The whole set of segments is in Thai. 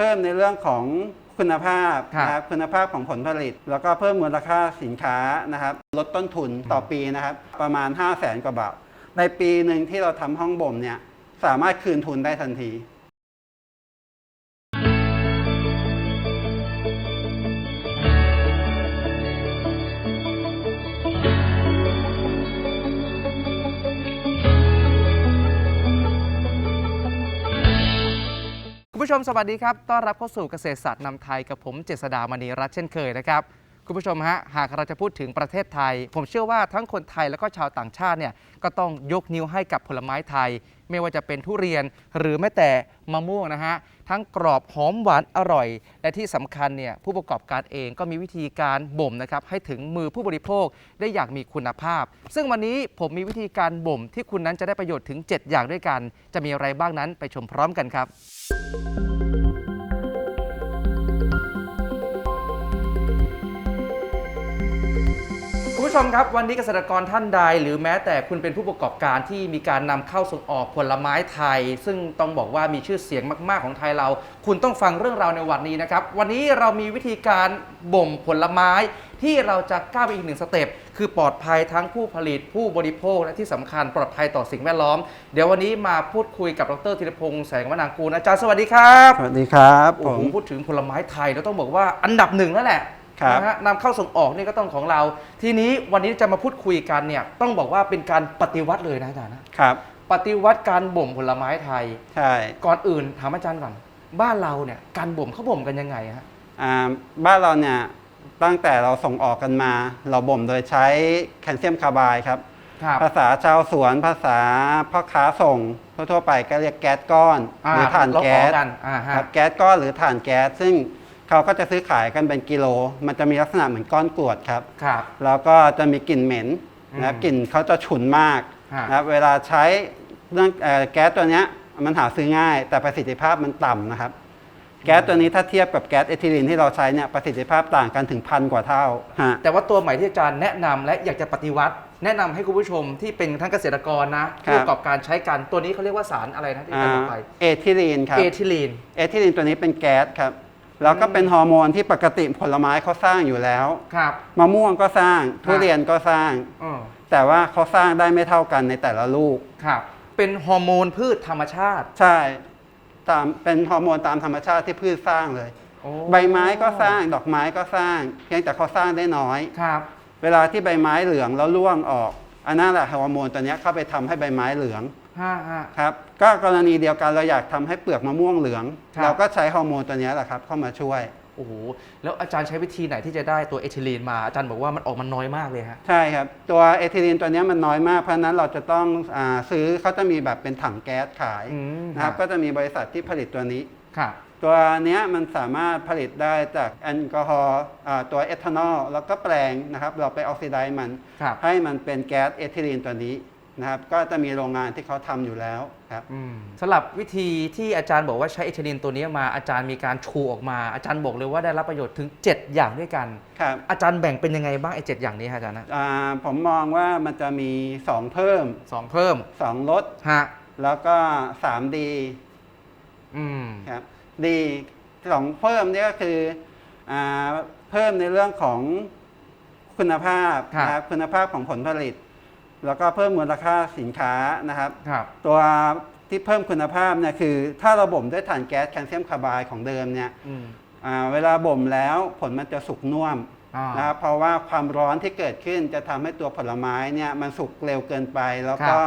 พิ่มในเรื่องของคุณภาพครับนะครับคุณภาพของผลผลิต แล้วก็เพิ่มมูลค่าสินค้านะครับลดต้นทุนต่อปีนะครับประมาณ 5 0 0แสนกว่าบาท ในปีหนึ่งที่เราทำห้องบ่มเนี่ยสามารถคืนทุนได้ทันที คุณผู้ชมสวัสดีครับ ต้อนรับเข้าสู่เกษตรศาสตร์นำไทยกับผมเจษดามณีรัตน์เช่นเคยนะครับ คุณผู้ชมฮะ หากเราจะพูดถึงประเทศไทย ผมเชื่อว่าทั้งคนไทยและก็ชาวต่างชาติเนี่ยก็ต้องยกนิ้วให้กับผลไม้ไทย ไม่ว่าจะเป็นทุเรียนหรือแม้แต่มะม่วงนะฮะ ทั้งกรอบหอมหวานอร่อย และที่สำคัญเนี่ยผู้ประกอบการเองก็มีวิธีการบ่มนะครับให้ถึงมือผู้บริโภคได้อย่างมีคุณภาพ ซึ่งวันนี้ผมมีวิธีการบ่มที่คุณนั้นจะได้ประโยชน์ถึง 7 อย่างด้วยกัน จะมีอะไรบ้างนั้นไปชมพร้อมกันครับ ผู้ชมครับ วันนี้เกษตรกรท่านใด หรือแม้แต่คุณเป็นผู้ประกอบการที่มีการนำเข้าส่งออกผลไม้ไทย ซึ่งต้องบอกว่ามีชื่อเสียงมากๆของไทยเรา คุณต้องฟังเรื่องราวในวันนี้นะครับ วันนี้เรามีวิธีการบ่มผลไม้ที่เราจะก้าวไปอีกหนึ่งสเต็ปคือปลอดภัยทั้งผู้ผลิตผู้บริโภคและที่สำคัญปลอดภัยต่อสิ่งแวดล้อม เดี๋ยววันนี้มาพูดคุยกับดรธีรพงษ์แสงวนางกูลอาจารย์สวัสดีครับสวัสดีครับผโอ้โหมพูดถึงผลไม้ไทยเราต้องบอกว่าอันดับหนึ่งแล้วแหละ ครับนะฮะนำเข้าส่งออกนี่ก็ต้องของเรา ทีนี้วันนี้จะมาพูดคุยกันเนี่ยต้องบอกว่าเป็นการปฏิวัติเลยนะอาจารย์นะครับ ปฏิวัติการบ่มผลไม้ไทย ใช่ก่อนอื่นถามอาจารย์ก่อน บ้านเราเนี่ยการบ่มเขาบ่มกันยังไงฮะอ่าบ้านเราเนี่ยตั้งแต่เราส่งออกกันมา เราบ่มโดยใช้แคลเซียมคาร์ไบด์ครับ ครับ ภาษาชาวสวนภาษาพ่อค้าส่งทั่วๆไปก็เรียกแก๊สก้อน หรือถ่านลบแก๊สกันอ่าฮะ ครับแก๊สก้อนหรือถ่านแก๊สซึ่ง เขาก็จะซื้อขายกันเป็นกิโล มันจะมีลักษณะเหมือนก้อนกรวดครับ ครับ แล้วก็จะมีกลิ่นเหม็นนะครับอืมกลิ่นเขาจะฉุนมากฮะ นะครับเวลาใช้เรื่องเอ่อแก๊สตัวเนี้ยมันหาซื้อง่าย แต่ประสิทธิภาพมันต่ำนะครับ แก๊สตัวนี้ถ้าเทียบกับแก๊สเอทิลีนที่เราใช้เนี่ยประสิทธิภาพต่างกันถึงพันกว่าเท่าฮะ แต่ว่าตัวใหม่ที่อาจารย์แนะนำและอยากจะปฏิวัติ แนะนำให้คุณผู้ชมที่เป็นทั้งเกษตรกรนะครับผู้ประกอบการใช้กันตัวนี้เขาเรียกว่าสารอะไรนะที่อาจารย์บอกไปเอทิลีนครับเอทิลีน เอทิลีนตัวนี้เป็นแก๊สครับ แล้วก็เป็นฮอร์โมนที่ปกติผลไม้เขาสร้างอยู่แล้ว ครับมะม่วงก็สร้างทุเรียนก็สร้างอืมแต่ว่าเขาสร้างได้ไม่เท่ากันในแต่ละลูก ครับ เป็นฮอร์โมนพืชธรรมชาติใช่ ตามเป็นฮอร์โมนตามธรรมชาติที่พืชสร้างเลย โอ้ใบไม้ก็สร้างดอกไม้ก็สร้าง เพียงแต่เขาสร้างได้น้อย ครับ เวลาที่ใบไม้เหลืองแล้วร่วงออก อันนั้นแหละฮอร์โมนตัวเนี้ยเข้าไปทำให้ใบไม้เหลืองห้าห้า ครับก็กรณีเดียวกันเราอยากทำให้เปลือกมะม่วงเหลือง ครับ เราก็ใช้ฮอร์โมนตัวเนี้ยแหละครับเข้ามาช่วย โอ้โห แล้วอาจารย์ใช้วิธีไหนที่จะได้ตัวเอทิลีนมา อาจารย์บอกว่ามันออกมาน้อยมากเลยฮะ ใช่ครับ ตัวเอทิลีนตัวเนี้ยมันน้อยมาก เพราะฉะนั้นเราจะต้องอาซื้อเขาจะมีแบบเป็นถังแก๊สขายอืมนะครับ ครับ ก็จะมีบริษัทที่ผลิตตัวนี้ครับตัวเนี้ยมันสามารถผลิตได้จากแอลกอฮอล์อ่าตัวเอทานอลแล้วก็แปลงนะครับ เราไปออกซิไดซ์มัน ครับ ให้มันเป็นแก๊สเอทิลีนตัวนี้ นะครับก็จะมีโรงงานที่เขาทำอยู่แล้วครับอืมสำหรับวิธีที่อาจารย์บอกว่าใช้เอทิลีนตัวนี้มาอาจารย์มีการชูออกมา อาจารย์บอกเลยว่าได้รับประโยชน์ถึง 7 อย่างด้วยกันครับอาจารย์แบ่งเป็นยังไงบ้างไอ้เจ็ดอย่างนี้ฮะอาจารย์นะอ่าผมมองว่ามันจะมี 2 เพิ่มสองเพิ่ม 2 ลดฮะแล้วก็3ดีอืมครับดีสองเพิ่มนี่ก็คืออาเพิ่มในเรื่องของคุณภาพครับนะครับคุณภาพของผลผลิต แล้วก็เพิ่มมูลค่าสินค้านะครับ ครับ ตัวที่เพิ่มคุณภาพเนี่ยคือ ถ้าเราบ่มด้วยถ่านแก๊สแคลเซียมคาร์ไบด์ของเดิมเนี่ยอืมอ่าเวลาบ่มแล้วผลมันจะสุกน่วมอ่า นะครับเพราะว่าความร้อนที่เกิดขึ้นจะทำให้ตัวผลไม้เนี่ยมันสุกเร็วเกินไป แล้วก็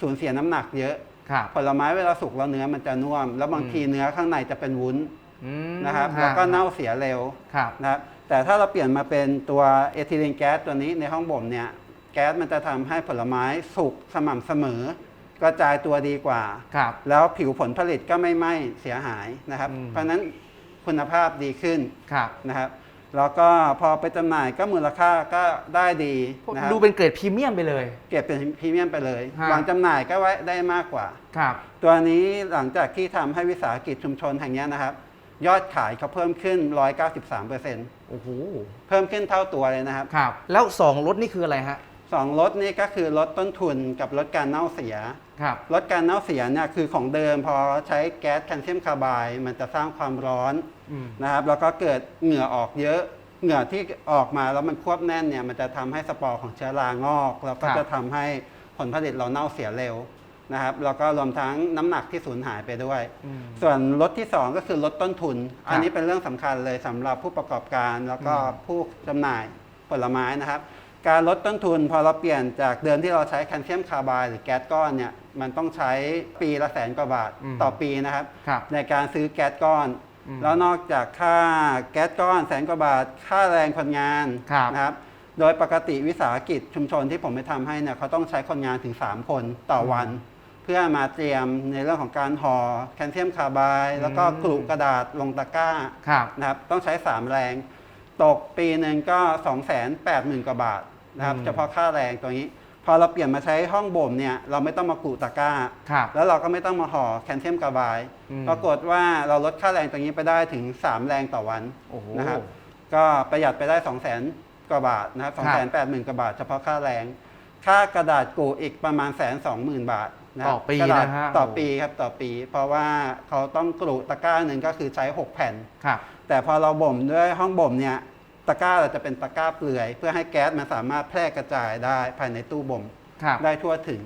สูญเสียน้ำหนักเยอะ ครับ ผลไม้เวลาสุกแล้วเนื้อมันจะน่วม แล้วบางทีเนื้อข้างในจะเป็นวุ้นอืมนะครับฮแล้วก็เน่าเสียเร็วครับ นะครับแต่ถ้าเราเปลี่ยนมาเป็นตัวเอทิลีนแก๊สตัวนี้ในห้องบ่มเนี่ย แก๊สมันจะทำให้ผลไม้สุกสม่ำเสมอ กระจายตัวดีกว่า ครับ แล้วผิวผลผลิตก็ไม่ไหม้เสียหายนะครับ อืม เพราะฉะนั้นคุณภาพดีขึ้นครับนะครับ แล้วก็พอไปจำหน่ายก็มูลค่าก็ได้ดีนะครับดูเป็นเกรดพรีเมียมไปเลย เก็บเป็นพรีเมียมไปเลยฮะวางจำหน่ายก็ไว้ได้มากกว่า ครับ ตัวนี้หลังจากที่ทำให้วิสาหกิจชุมชนแห่งเนี้ยนะครับ ยอดขายเขาเพิ่มขึ้น 193%เโอ้โห พิ่มขึ้นเท่าตัวเลยนะครับ ครับ แล้วสองรถนี่คืออะไรฮะ สสองลดนี่ก็คือลดต้นทุนกับลดการเน่าเสีย ครับลดการเน่าเสียเนี่ยคือของเดิมพอใช้แก๊สแคลเซียมคาร์ไบด์มันจะสร้างความร้อนอืมนะครับ แล้วก็เกิดเหงื่อออกเยอะ เหงื่อที่ออกมาแล้วมันควบแน่นเนี่ยมันจะทำให้สปอร์ของเชื้อรางอก แล้วก็ครับจะทำให้ผลผลิตเราเน่าเสียเร็วนะครับ แล้วก็รวมทั้งน้ำหนักที่สูญหายไปด้วย อืม ส่วนลดที่ 2 ก็คือลดต้นทุนครับอันนี้เป็นเรื่องสำคัญเลยสำหรับผู้ประกอบการแล้วก็อืมผู้จำหน่ายผลไม้นะครับ การลดต้นทุนพอเราเปลี่ยนจากเดิมที่เราใช้แคลเซียมคาร์ไบด์หรือแก๊สก้อนเนี่ยมันต้องใช้ปีละแสนกว่าบาทต่อปีนะครับ ครับในการซื้อแก๊สก้อน อืมแล้วนอกจากค่าแก๊สก้อนแสนกว่าบาท ค่าแรงคนงานครับ นะครับ โดยปกติวิสาหกิจชุมชนที่ผมไปทำให้เนี่ยเขาต้องใช้คนงานถึง 3 คนต่อวัน เพื่อมาเตรียมในเรื่องของการห่อแคลเซียมคาร์ไบด์แล้วก็อืมกลุกระดาษลงตะกร้า ครับ นะครับต้องใช้ 3 แรง ตกปีหนึ่งก็ 2 8 0 0 0 0 กว่าบาท นะครับอืมเฉพาะค่าแรงตัวนี้ พอเราเปลี่ยนมาใช้ห้องบ่มเนี่ยเราไม่ต้องมากลุตะกร้า ครับแล้วเราก็ไม่ต้องมาห่อแคลเซียมคาร์ไบด์อืม ปรากฏว่าเราลดค่าแรงตรงนี้ไปได้ถึง 3 แรงต่อวันโอ้โห นะครับ ก็ประหยัดไปได้ 2 0 0 0 0 0กว่าบาทนะครับครั2 8 0 0 0 0กว่าบาท เฉพาะค่าแรง ค่ากระดาษกูอีกประมาณแสนสองหมื่นบาทนะครัต่อปีกระดาษนะฮะ ต่อปีครับต่อปี เพราะว่าเขาต้องกรุตะกร้าหนึ่งก็คือใช้ 6 แผ่น ครับ แต่พอเราบ่มด้วยห้องบ่มเนี่ย ตะกร้าเราจะเป็นตะกร้าเปลือย เพื่อให้แก๊สมันสามารถแพร่กระจายได้ภายในตู้บ่มครับ ได้ทั่วถึง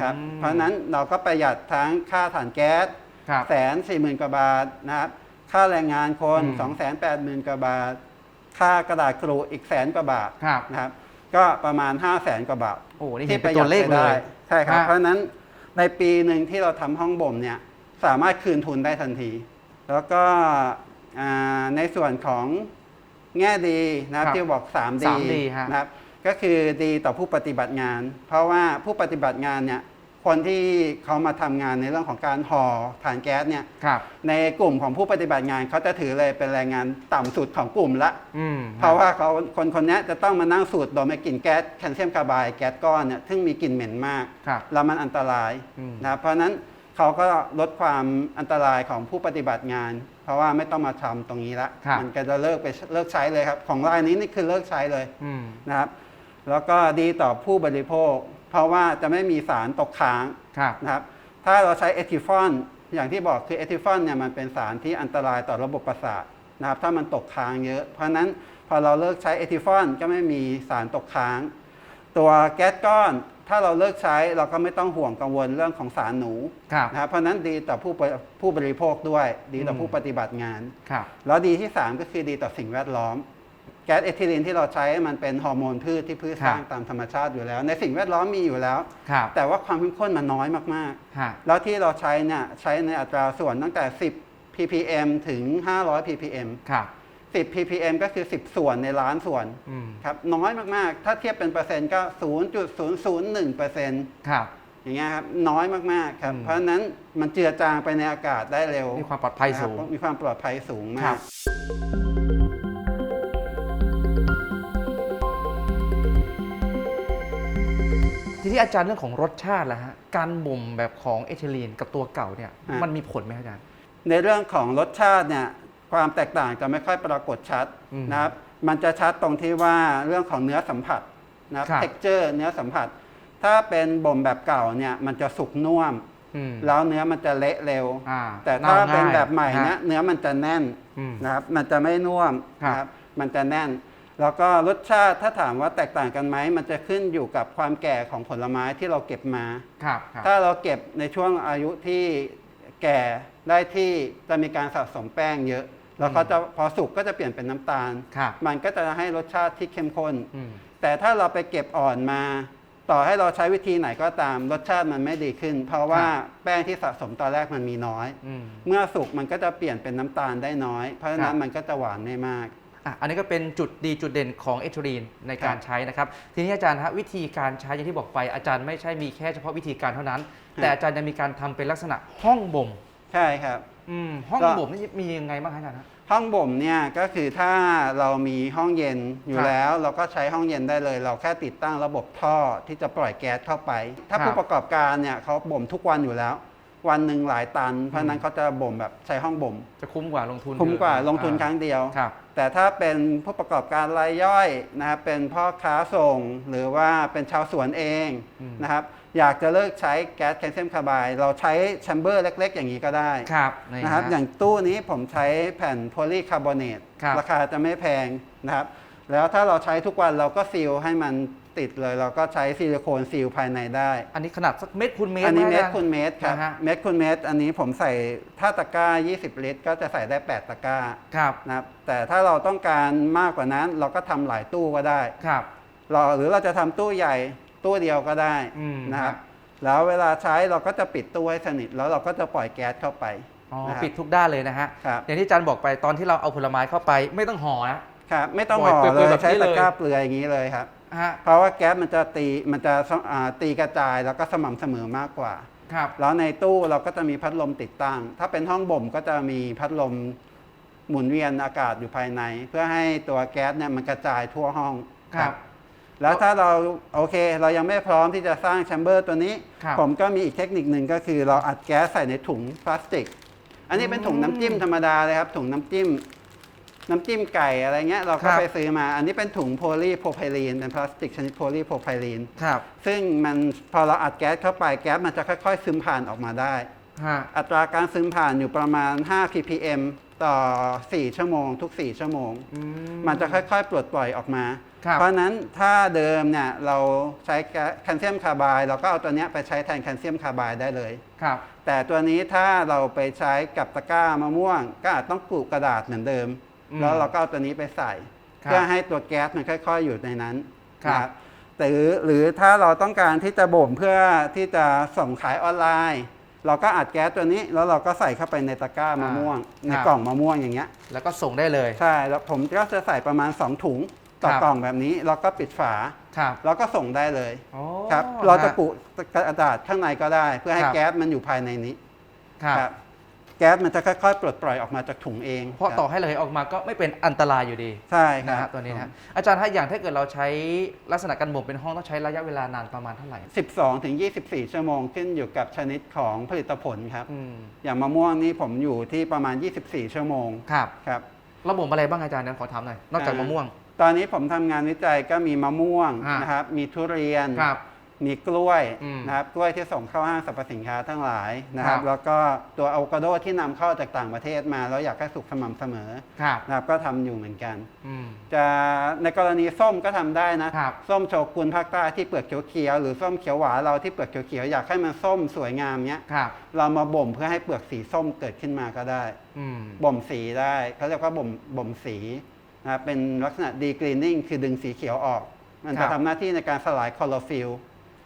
ครับอืมเพราะฉะนั้นเราก็ประหยัดทั้งค่าถ่านแก๊สครับแสนสี่หมื่นกว่าบาทนะครับค่าแรงงานคนอืม สองแสนแปดหมื่นกว่าบาท ค่ากระดาษกรูอีกแสนกว่าบาทครับ นะครับก็ประมาณ5 0 0แสนกว่าบาท โอ้นี่เห็นเป็นตัวเลขไปเลได้ยใช่ครับ ฮะ เพราะฉะนั้นในปีหนึ่งที่เราทำห้องบ่มเนี่ยสามารถคืนทุนได้ทันที แล้วก็อ่าในส่วนของ แง่ดีนะครับครับที่บอก3ดี 3D ฮะ นะครับก็คือดีต่อผู้ปฏิบัติงาน เพราะว่าผู้ปฏิบัติงานเนี่ยคนที่เขามาทำงานในเรื่องของการห่อถ่านแก๊สเนี่ยครับ ในกลุ่มของผู้ปฏิบัติงานเขาจะถือเลยเป็นแรงงานต่ำสุดของกลุ่มละ อืมเพราะว่าเขาคนคนนี้จะต้องมานั่งสูดดมไอ้กลิ่นแก๊สแคลเซียมคาร์ไบด์แก๊สก้อนเนี่ยซึ่งมีกลิ่นเหม็นมาก ครับ แล้วมันอันตรายอืม นะครับเพราะฉะนั้นเขาก็ลดความอันตรายของผู้ปฏิบัติงานเพ ราะว่าไม่ต้องมาทำตรงนี้ละครับมันก็จะเลิกไปเลิกใช้เลยครับ ของรายนี้นี่คือเลิกใช้เลยอืม นะครับ แล้วก็ดีต่อผู้บริโภค เพราะว่าจะไม่มีสารตกค้างครับ นะครับ ถ้าเราใช้เอทิฟอนอย่างที่บอกคือเอทิฟอนเนี่ยมันเป็นสารที่อันตรายต่อระบบประสาทนะครับ ถ้ามันตกค้างเยอะ เพราะฉะนั้นพอเราเลิกใช้เอทิฟอนก็ไม่มีสารตกค้าง ตัวแก๊สก้อน ถ้าเราเลิกใช้เราก็ไม่ต้องห่วงกังวลเรื่องของสารหนูครับนะครับเพราะฉะนั้นดีต่อผู้บริผู้บริโภคด้วย ดีต่ออม ผู้ปฏิบัติงาน ครับ แล้วดีที่ 3 ก็คือดีต่อสิ่งแวดล้อม แก๊สเอทิลีนที่เราใช้มันเป็นฮอร์โมนพืชที่พืชครับสร้างตามธรรมชาติอยู่แล้ว ในสิ่งแวดล้อมมีอยู่แล้ว ครับแต่ว่าความเข้มข้นมันน้อยมากฮะๆ แล้วที่เราใช้เนี่ยใช้ในอัตราส่วนตั้งแต่ 10 ppm ถึง 500 ppm ครับ 10 ppm ก็คือ 10 ส่วนในล้านส่วนอืมครับน้อยมากๆ ถ้าเทียบเป็นเปอร์เซ็นต์ก็ 0.001เปอร์เซ็นต์ครับ อย่างเงี้ยครับน้อยมากๆครับอืม เพราะฉะนั้นมันเจือจางไปในอากาศได้เร็วมีความปลอดภัยสูง นะครับมีความปลอดภัยสูงคมารัก บ ทีนี้อาจารย์เรื่องของรสชาติล่ะฮะ การบ่มแบบของเอทิลีนกับตัวเก่าเนี่ยฮะมันมีผลไหมอาจารย์ ในเรื่องของรสชาติเนี่ย ความแตกต่างจะไม่ค่อยปรากฏชัดอืมนะครับ มันจะชัดตรงที่ว่าเรื่องของเนื้อสัมผัสนะครับครับ texture เนื้อสัมผัส ถ้าเป็นบ่มแบบเก่าเนี่ยมันจะสุกน่วมอืมแล้วเนื้อมันจะเละเร็วอ่าแต่ถ้าน่เป็นง่ยแบบใหม่ฮะเนี่ยเนื้อมันจะแน่นอืมนะครับ มันจะไม่น่วมครับนะครับ มันจะแน่น แล้วก็รสชาติถ้าถามว่าแตกต่างกันไหม มันจะขึ้นอยู่กับความแก่ของผลไม้ที่เราเก็บมาครับครับถ้าเราเก็บในช่วงอายุที่แก่ได้ที่จะมีการสะสมแป้งเยอะ แล้วเขาจะพอสุกก็จะเปลี่ยนเป็นน้ำตาลครับมันก็จะให้รสชาติที่เข้มข้นอืมแต่ถ้าเราไปเก็บอ่อนมา ต่อให้เราใช้วิธีไหนก็ตาม รสชาติมันไม่ดีขึ้น เพราะว่าแป้งที่สะสมตอนแรกมันมีน้อยอืมเมื่อสุกมันก็จะเปลี่ยนเป็นน้ำตาลได้น้อย เพราะฉะนั้ครันบมันก็จะหวานไม่มากอะอันนี้ก็เป็นจุดดีจุดเด่นของเอทิลีนในการครับใช้นะครับ ทีนี้อาจารย์ฮะวิธีการใช้อย่างที่บอกไปอาจารย์ไม่ใช่มีแค่เฉพาะวิธีการเท่านั้น แต่อาจารย์ยังมีการทำเป็นลักษณะห้องบ่มใช่ครับ อืมห้องก็ บ่มนี่มียังไงบ้างคะอาจารย์ฮะ ห้องบ่มเนี่ยก็คือถ้าเรามีห้องเย็นอยู่ครับแล้ว เราก็ใช้ห้องเย็นได้เลย เราแค่ติดตั้งระบบท่อที่จะปล่อยแก๊สเข้าไป ถ้าครับ ผู้ประกอบการเนี่ยเขาบ่มทุกวันอยู่แล้ว วันหนึ่งหลายตัน เพราะฉะนั้นเขาจะบ่มแบบใช้ห้องบ่ม จะคุ้มกว่าลงทุนคุ้มกว่าเยอะลงทุนครั้งเดียวครับแต่ถ้าเป็นผู้ประกอบการรายย่อยนะครับเป็นพ่อค้าส่งหรือว่าเป็นชาวสวนเองอืมนะครับอยากจะเลิกใช้แก๊สแคลเซียมคาร์ไบด์เราใช้แชมเบอร์เล็ก ๆ อย่างนี้ก็ได้ครับนะครับฮอย่างตู้นี้ผมใช้แผ่นโพลีคาร์บอเนตครับราคาจะไม่แพงนะครับแล้วถ้าเราใช้ทุกวันเราก็ซีลให้มัน ติดเลย เราก็ใช้ซิลิโคนซีลภายในได้ อันนี้ขนาดสักเม็ดคูณเม็ดอันนี้ะเม็ดอาจารย์คูณเม็ดครับ นะฮะ เม็ดคูณเม็ดอันนี้ผมใส่ถ้าตะกร้า 20 ลิตร ก็จะใส่ได้ 8 ตะกร้าครับนะครับ แต่ถ้าเราต้องการมากกว่านั้นเราก็ทำหลายตู้ก็ได้ ครับ เราหรือเราจะทำตู้ใหญ่ตู้เดียวก็ได้อืมนะครับแล้วเวลาใช้เราก็จะปิดตู้ให้สนิท แล้วเราก็จะปล่อยแก๊สเข้าไปอ๋อนะครับปิดทุกด้านเลยนะฮะครับอย่างที่อาจารย์บอกไปตอนที่เราเอาผลไม้เข้าไปไม่ต้องห่อนะ ครับ ไม่ต้องปล่ห่อยอเปลืเลอยยๆแบบนี้ใช้ตะกร้าเลย เปลือยอย่างนี้เลยครับ ฮะเพราะว่าแก๊สมันจะตีมันจะสอ่าตีกระจายแล้วก็สม่ำเสมอมากกว่า ครับ แล้วในตู้เราก็จะมีพัดลมติดตั้ง ถ้าเป็นห้องบ่มก็จะมีพัดลมหมุนเวียนอากาศอยู่ภายใน เพื่อให้ตัวแก๊สเนี่ยมันกระจายทั่วห้องครับ แล้วถ้าเราโอเค เรายังไม่พร้อมที่จะสร้างแชมเบอร์ตัวนี้ ครับ ผมก็มีอีกเทคนิคหนึ่งก็คือเราอัดแก๊สใส่ในถุงพลาสติก อันนี้เป็นถุงน้ำจิ้มธรรมดาเลยครับถุงน้ำจิ้ม น้ำจิ้มไก่อะไรเงี้ยเราคก็รับไปซื้อมา อันนี้เป็นถุงโพลีโพรไพลีนเป็นพลาสติกชนิดโพลีโพรไพลีนครับซึ่งมันพอเราอัดแก๊สเข้าไปแก๊สมันจะค่อย ๆ ซึมผ่านออกมาได้ฮะอัตราการซึมผ่านอยู่ประมาณ 5 ppm ต่อ 4 ชั่วโมง ทุก 4 ชั่วโมงอืมันจะค่อยๆ ปลดปล่อยออกมาครับเพราะฉะนั้นถ้าเดิมเนี่ยเราใช้แก๊สแคลเซียมคาร์ไบด์เราก็เอาตัวเนี้ยไปใช้แทนแคลเซียมคาร์ไบด์ได้เลยครับแต่ตัวนี้ถ้าเราไปใช้กับตะกร้ามะม่วง ก็อาจต้องกรุกระดาษเหมือนเดิมอืม แล้วเราก็เอาตัวนี้ไปใส่ครับเพื่อให้ตัวแก๊สมันค่อย ๆ อยู่ในนั้นครับนะแต่หรือหรือถ้าเราต้องการที่จะบ่มเพื่อที่จะส่งขายออนไลน์ เราก็อัดแก๊สตัวนี้ แล้วเราก็ใส่เข้าไปในตะกร้ามะม่วง ในกล่องมะม่วงอย่างเงี้ย แล้วก็ส่งได้เลย ใช่แล้วผมก็จะใส่ประมาณ 2 ถุงต่อครับกล่องแบบนี้แล้วก็ปิดฝาครับแล้วก็ส่งได้เลยโอ้ครับ เราจะฮกุกระดาษข้างในก็ได้ เพื่อให้ครับแก๊สมันอยู่ภายในนี้ครับครับ แก๊สมันจะค่อยๆปลดปล่อยออกมาจากถุงเองเพราะคบต่อให้เลยออกมาก็ไม่เป็นอันตรายอยู่ดีใช่คนะรัฮะบตัวนี้นะฮะอาจารย์ถ้าอย่างถ้าเกิดเราใช้ลักษณะการบ่มเป็นห้องต้องใช้ระยะเวลานานประมาณเท่าไหร่12ถึง24 ชั่วโมงขึ้นอยู่กับชนิดของผลิตผลครับ อืมอย่างมะม่วงนี่ผมอยู่ที่ประมาณ 24 ชั่วโมงครับ ครับเราบ่มอะไรบ้างอาจารย์นั้นขอถามหน่อยนอกจากอ่ามมะม่วง ตอนนี้ผมทำงานวิจัยก็มีมะม่วงอ่านนะครับ มีทุเรียน ครับ มีกล้วยอืมนะครับกล้วยที่ส่งเข้าห้างสรรพสินค้าทั้งหลายนะครัครับบแล้วก็ตัวอะโวคาโดที่นำเข้าจากต่างประเทศมาแล้วอยากให้สุกสม่ำเสมอครับนะครับก็ทำอยู่เหมือนกัน อืม จะในกรณีส้มก็ทำได้นะครับ ส้มโชกุนภาคใต้ที่เปลือกเขียวๆหรือส้มเขียวหวานเราที่เปลือกเขียวๆอยากให้มันส้มสวยงามเนี้ยครับเรามาบ่มเพื่อให้เปลือกสีส้มเกิดขึ้นมาก็ได้ อืมบ่มสีได้เขาเรียกว่าบ่มบ่มสีนะครับเป็นลักษณะดีกรีนนิ่งคือดึงสีเขียวออก มันครัจะบทำหน้าที่ในการสลายคลอโรฟิล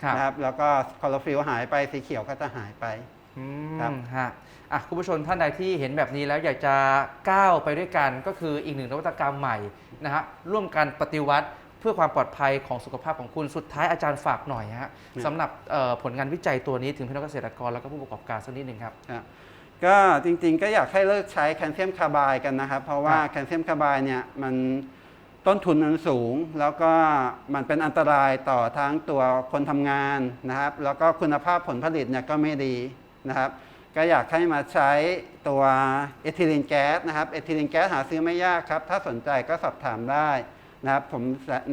ครับนะครับแล้วก็คลอโรฟิลหายไปสีเขียวก็จะหายไป อืครับ มฮะอะคุณผู้ชมท่านใดที่เห็นแบบนี้แล้วอยากจะก้าวไปด้วยกันก็คืออีกหนึ่งนวัตกรรมใหม่นะฮะร่วมกันปฏิวัติเพื่อความปลอดภัยของสุขภาพของคุณสุดท้ายอาจารย์ฝากหน่อยฮะสำหรับเอ่อผลงานวิจัยตัวนี้ถึงพี่น้องเกษตรกรแล้วก็ผู้ประกอบการสักนิดหนึ่งครับ ครับก็จริงๆก็อยากให้เลิกใช้แคลเซียมคาร์ไบด์กันนะครับ เพราะว่าครับ แคลเซียมคาร์ไบด์เนี่ยมัน ต้นทุนมันสูง แล้วก็มันเป็นอันตรายต่อทั้งตัวคนทำงานนะครับ แล้วก็คุณภาพผลผลิตเนี่ยก็ไม่ดีนะครับ ก็อยากให้มาใช้ตัวเอทิลีนแก๊สนะครับ เอทิลีนแก๊สหาซื้อไม่ยากครับ ถ้าสนใจก็สอบถามได้นะครับ ผม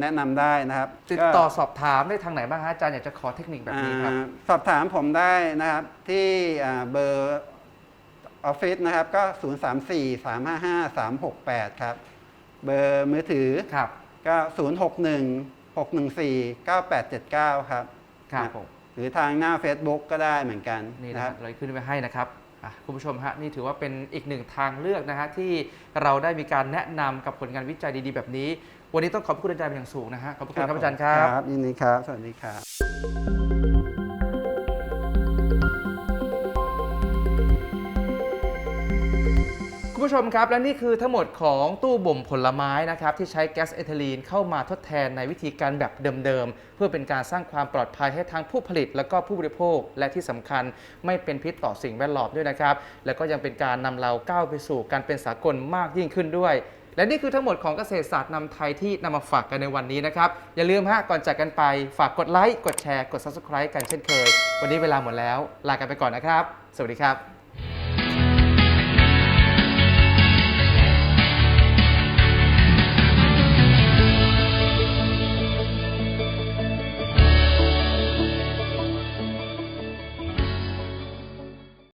แนะนำได้นะครับติดก็ต่อสอบถามได้ทางไหนบ้างฮะอาจารย์อยากจะขอเทคนิคแบบนี้ครับ อ่าสอบถามผมได้นะครับที่อ่าเบอร์ออฟฟิศนะครับก็ 0 3 4 3 5 5 3 6 8 ครับ เบอร์มือถือครับก็0 6 1 6 1 4 9 8 7 9ครับครับนะผมหรือทางหน้า Facebook ก็ได้เหมือนกันนี่นะนะคครัรับบเราขึ้นไว้ให้นะครับอะคุณผู้ชมฮะนี่ถือว่าเป็นอีกหนึ่งทางเลือกนะฮะที่เราได้มีการแนะนำกับผลงานวิจัยดีๆ แบบนี้ วันนี้ต้องขอบคุณอาจารย์เป็นอย่างสูงนะฮะขอบคุณครับอาจารย์ครับครับยินดีครับ สวัสดีครับ ผู้ชมครับ และนี่คือทั้งหมดของตู้บ่มผลไม้นะครับที่ใช้แก๊สเอทิลีนเข้ามาทดแทนในวิธีการแบบเดิมๆ เพื่อเป็นการสร้างความปลอดภัยให้ทั้งผู้ผลิต และก็ผู้บริโภคและที่สำคัญไม่เป็นพิษต่อสิ่งแวดล้อมด้วยนะครับ และก็ยังเป็นการนำเราก้าวไปสู่การเป็นสากลมากยิ่งขึ้นด้วยและนี่คือทั้งหมดของเกษตรศาสตร์นำไทยที่นำมาฝากกันในวันนี้นะครับ อย่าลืมฮะก่อนจากกันไปฝากกดไลค์ กดแชร์ กด Subscribe กันเช่นเคย วันนี้เวลาหมดแล้ว ลากันไปก่อนนะครับ สวัสดีครับ